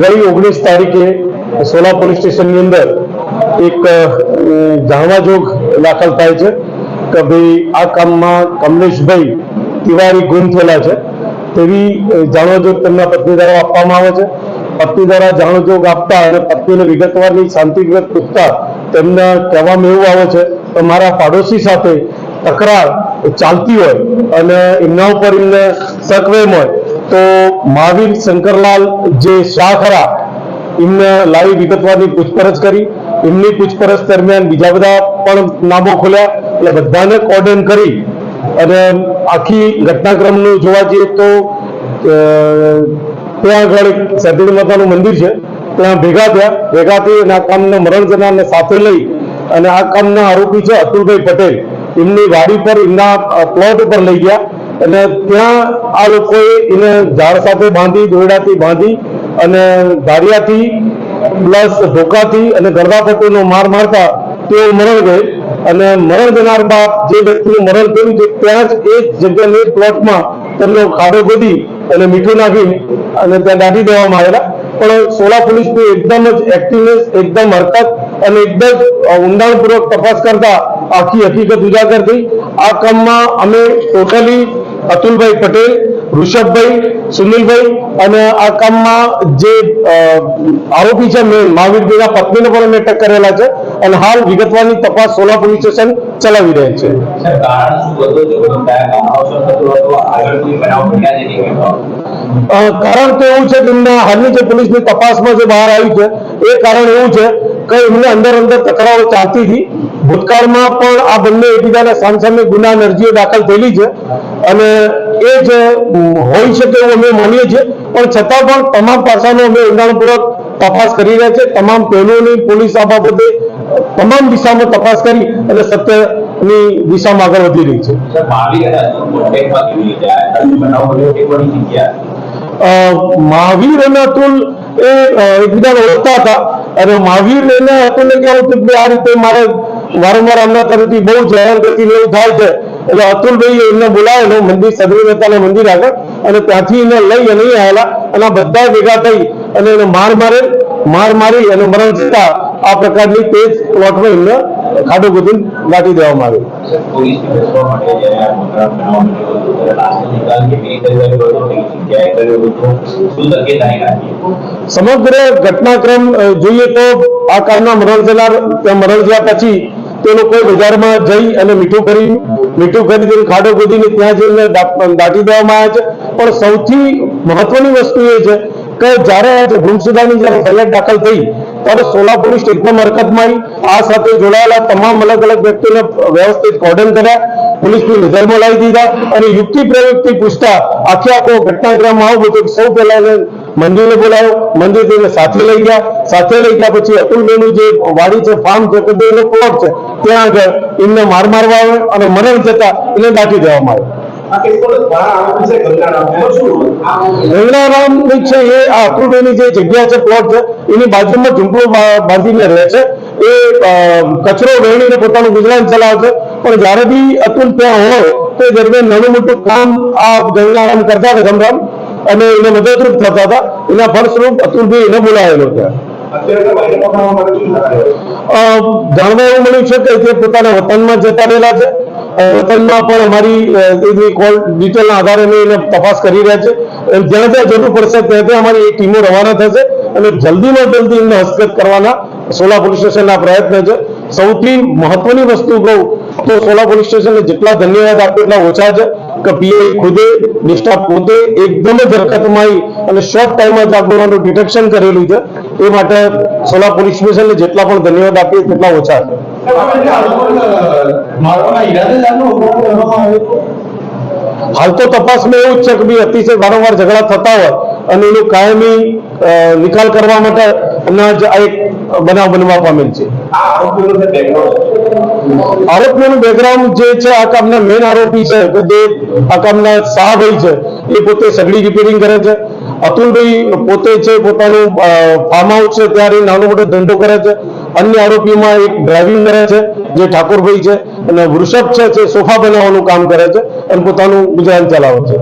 ગઈ ઓગણીસ તારીખે સોલા પોલીસ સ્ટેશનની અંદર એક જાણવાજોગ દાખલ થાય છે કે ભાઈ આ કામમાં કમલેશભાઈ તિવારી ગુમ થયેલા છે. તેવી જાણવાજોગ તેમના પત્ની દ્વારા આપવામાં આવે છે. પત્ની દ્વારા જાણવાજોગ આપતા અને પત્નીને વિગતવારની શાંતિગ્રત પૂછતા તેમના કહેવામાં એવું આવે છે કે મારા પાડોશી સાથે તકરાર ચાલતી હોય અને એમના ઉપર એમને સકવેમ હોય તો મહાવીર શંકરલાલ જે શાહ ખરા, એમને લાવી વિગતવારની પૂછપરછ કરી. એમની પૂછપરછ દરમિયાન બીજા બધા પણ નામો ખોલ્યા એટલે બધાને કોર્ડન કરી અને આખી ઘટનાક્રમનું જોવા જઈએ તો ત્યાં આગળ એક સતીડી માતાનું મંદિર છે. ત્યાં ભેગા થયા. ભેગા થઈ અને આ કામના મરણ જનારને સાથે લઈ અને આ કામના આરોપી છે અતુલભાઈ પટેલ. એમની વાડી પર, એમના પ્લોટ ઉપર લઈ ગયા. અને ત્યાં આ લોકોએ એને ઝાડ સાથે બાંધી, દોરડાથી બાંધી અને ધારિયાથી પ્લસ ધોકાથી અને ગરદાપટ્ટીનો માર મારતા તેઓ મરણ ગયે. અને મરણ જનાર બાદ જે વ્યક્તિનું મરણ થયું છે, ત્યાં જ એ જગ્યાને પ્લોટમાં તેમનો ખાડો ગોદી અને મીઠું નાખી અને ત્યાં દાટી દેવામાં આવેલા. પણ સોલા પોલીસની એકદમ જ એક્ટિવનેસ એકદમ હરકત અને એકદમ ઊંડાણપૂર્વક તપાસ કરતા આખી હકીકત ઉજાગર થઈ. આ કામમાં અમે ટોટલી અતુલભાઈ પટેલ, ઋષભભાઈ, સુનિલભાઈ અને આ કામમાં જે આરોપી છે મેં મહાવીરભાઈના પત્નીને પણ અમે અટક કરેલા છે અને હાલ વિગતવારની તપાસ સોલા પોલીસ સ્ટેશન ચલાવી રહ્યા છે. કારણ શું હતું કયા કારણ તો એવું છે કે એમના હાલની જે પોલીસની તપાસમાં જે બહાર આવ્યું છે, એ કારણ એવું છે કે એમને અંદર અંદર તકરારો ચાલતી હતી. ભૂતકાળમાં પણ આ બંને એકબીજાના સામસામે ગુના અરજીઓ દાખલ થયેલી છે. અને એ જ હોય શકે એવું અમે માનીએ છીએ. પણ છતાં પણ તમામ પાસાનો અમે ઊંડાણપૂર્વક તપાસ કરી રહ્યા છે તમામ પહેલોની પોલીસ આ બાબતે તમામ દિશામાં તપાસ કરી અને સત્યની દિશામાં આગળ વધી રહી છે. મહાવીર અને અતુલ એ એકબીજાને ઓળખતા હતા. અને મહાવીર એને અતુલને કેવું હતું આ રીતે મારે વારંવાર આમના તરફથી બહુ જ ગતિ એવું થાય છે. એટલે અતુલભાઈ એમને બોલાવેલો મંદિર સદરી મહેતાના મંદિર આગળ અને ત્યાંથી એને લઈ અને આવેલા. અને બધા ભેગા થઈ અને એને માર મારે, માર મારી અને મરણ જતા આ પ્રકારની તેજ પ્લોટમાં એમને ખાડો ગોદી લાટી દેવામાં આવી. સર પોલીસને બેસવા માટે જ્યારે આ મોટા બનાવ બન્યો હતો ત્યારે લાશનો નિકાલ કેવી રીતે કર્યો હતો કઈ જગ્યાએ કર્યો હતો શું સંકેત અહીં રાખીએ સમગ્ર ઘટનાક્રમ જોઈએ તો આ કારના મરણ મરણ પછી તે લોકો બજારમાં જઈ અને મીઠું કરી મીઠું કરી દઈને ખાડો ગોદીને ત્યાં જઈને દાટી દેવામાં આવે છે. પણ સૌથી મહત્વની વસ્તુ એ છે કે જ્યારે આ ગુમસુદાની જ્યારે ફરિયાદ દાખલ થઈ ત્યારે સોલા પોલીસ મરકતમાં આ સાથે જોડાયેલા તમામ અલગ અલગ વ્યક્તિઓને વ્યવસ્થિત કોર્ડન કર્યા, પોલીસની નજરમાં લાવી દીધા અને યુક્તિ પ્રયુક્તિ પૂછતા આખે આખો ઘટનાક્રમ આવો બધો સૌ પહેલા મંદિરને મંદિરે બોલાવ્યો મંદિર તેને સાથે લઈ ગયા. સાથે લઈ ગયા પછી અતુલભાઈનું જે વાડી છે ફાર્મ છે કે પ્લોટ છે, ત્યાં આગળ એમને માર મારવા આવે અને મરણ જતા એને દાટી દેવામાં આવે ગંગારામ. છે એ આ જે જગ્યા છે પ્લોટ છે એની બાજુમાં ઝુંપડું બાંધીને રહે છે. એ કચરો વેણીને પોતાનું ગુજરાન ચલાવે છે. પણ જ્યારે બી અતુલ ત્યાં હોય તો દરમિયાન નાનું મોટું કામ આ ગંગારામ કરતા હતા ગંગારામ. અને એને મદદરૂપ થતા હતા. એના ફળસ્વરૂપ અતુલભાઈ એને બોલાવેલો ત્યાં જાણવા એવું મળ્યું છે કે તે પોતાના વતનમાં જતા રહેલા છે. વતનમાં પણ અમારી એની કોલ ડિટેલના આધારે એને તપાસ કરી રહ્યા છે. જ્યાં જ્યાં જરૂર પડશે ત્યાં ત્યાં અમારી ટીમો રવાના થશે અને જલ્દીમાં જલ્દી એમને હસ્તગત કરવાના સોલા પોલીસ સ્ટેશનના પ્રયત્ન છે. સૌથી મહત્વની વસ્તુ કહું તો સોલા પોલીસ સ્ટેશનને જેટલા ધન્યવાદ આપે એટલા ઓછા છે કે પીએ ખુદે, નિષ્ઠા પોતે એકદમ જ હરકતમાં અને શોર્ટ ટાઈમમાં જ આ ડિટેક્શન કરેલું છે. એ માટે સોલા પોલીસ સ્ટેશનને જેટલા પણ ધન્યવાદ આપીએ તેટલા ઓછા છે. હાલ તો તપાસમાં એવું જ છે કે અતિશય વારંવાર ઝઘડા થતા હોય અને એનો કાયમી નિકાલ કરવા માટે આ એક બનાવ બનવા પામેલ છે. આરોપીઓનું બેકગ્રાઉન્ડ જે છે, આ કામના મેન આરોપી છે કે જે આ કામના શાહભાઈ છે, એ પોતે સગડી રિપેરિંગ કરે છે. અતુલભાઈ પોતે છે, પોતાનું ફાર્મ હાઉસ છે ત્યારે નાનો મોટો ધંધો કરે છે. અન્ય આરોપીમાં એક ડ્રાઇવિંગ કરે છે, જે ઠાકોરભાઈ છે અને વૃષભ છે, જે સોફા બનાવવાનું કામ કરે છે અને પોતાનું ગુજરાન ચલાવે છે.